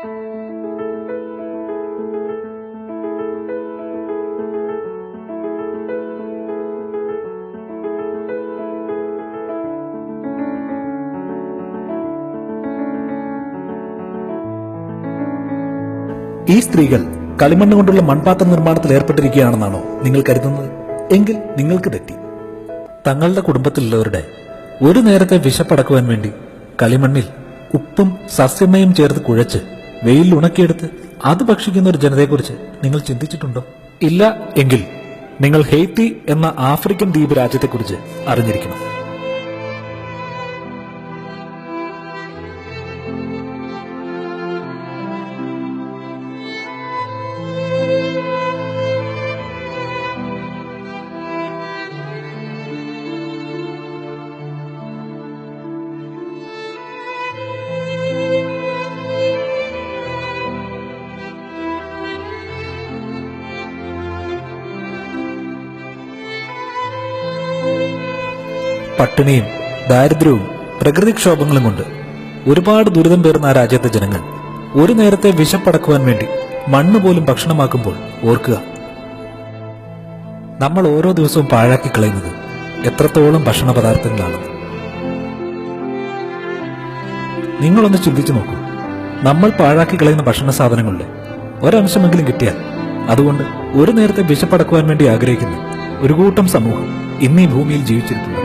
ഈ സ്ത്രീകൾ കളിമണ്ണ് കൊണ്ടുള്ള മൺപാത്ര നിർമ്മാണത്തിൽ ഏർപ്പെട്ടിരിക്കുകയാണെന്നാണോ നിങ്ങൾ കരുതുന്നത്? എങ്കിൽ നിങ്ങൾക്ക് തെറ്റി. തങ്ങളുടെ കുടുംബത്തിലുള്ളവരുടെ ഒരു നേരത്തെ വിശപ്പടക്കുവാൻ വേണ്ടി കളിമണ്ണിൽ ഉപ്പും സസ്യമയും ചേർത്ത് കുഴച്ച് വെയിൽ ഉണക്കിയെടുത്ത് അത് ഭക്ഷിക്കുന്ന ഒരു ജനതയെക്കുറിച്ച് നിങ്ങൾ ചിന്തിച്ചിട്ടുണ്ടോ? ഇല്ല എങ്കിൽ നിങ്ങൾ ഹെയ്ത്തി എന്ന ആഫ്രിക്കൻ ദ്വീപ് രാജ്യത്തെക്കുറിച്ച് അറിഞ്ഞിരിക്കണം. പട്ടിണിയും ദാരിദ്ര്യവും പ്രകൃതിക്ഷോഭങ്ങളും കൊണ്ട് ഒരുപാട് ദുരിതം പേർന്ന ആ രാജ്യത്തെ ജനങ്ങൾ ഒരു നേരത്തെ വിശപ്പടക്കുവാൻ വേണ്ടി മണ്ണ് പോലും ഭക്ഷണമാക്കുമ്പോൾ ഓർക്കുക. നമ്മൾ ഓരോ ദിവസവും പാഴാക്കി കളയുന്നത് എത്രത്തോളം ഭക്ഷണ പദാർത്ഥങ്ങളാണെന്ന് നിങ്ങളൊന്ന് ചിന്തിച്ചു നോക്കൂ. നമ്മൾ പാഴാക്കി കളയുന്ന ഭക്ഷണ സാധനങ്ങളുടെ ഒരംശമെങ്കിലും കിട്ടിയാൽ അതുകൊണ്ട് ഒരു നേരത്തെ വിശപ്പടക്കുവാൻ വേണ്ടി ആഗ്രഹിക്കുന്ന ഒരു കൂട്ടം സമൂഹം ഇന്നീ ഭൂമിയിൽ ജീവിച്ചിരിപ്പുണ്ട്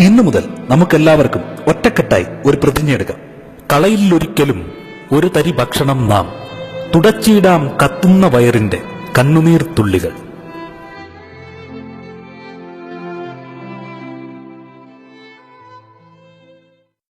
ഇന്നു മുതൽ നമുക്കെല്ലാവർക്കും ഒറ്റക്കെട്ടായി ഒരു പ്രതിജ്ഞയെടുക്കാം കളയിലൊരിക്കലും ഒരു തരി ഭക്ഷണം നാം തുടച്ചിടാം കത്തുന്ന വയറിന്റെ കണ്ണുനീർ തുള്ളികൾ.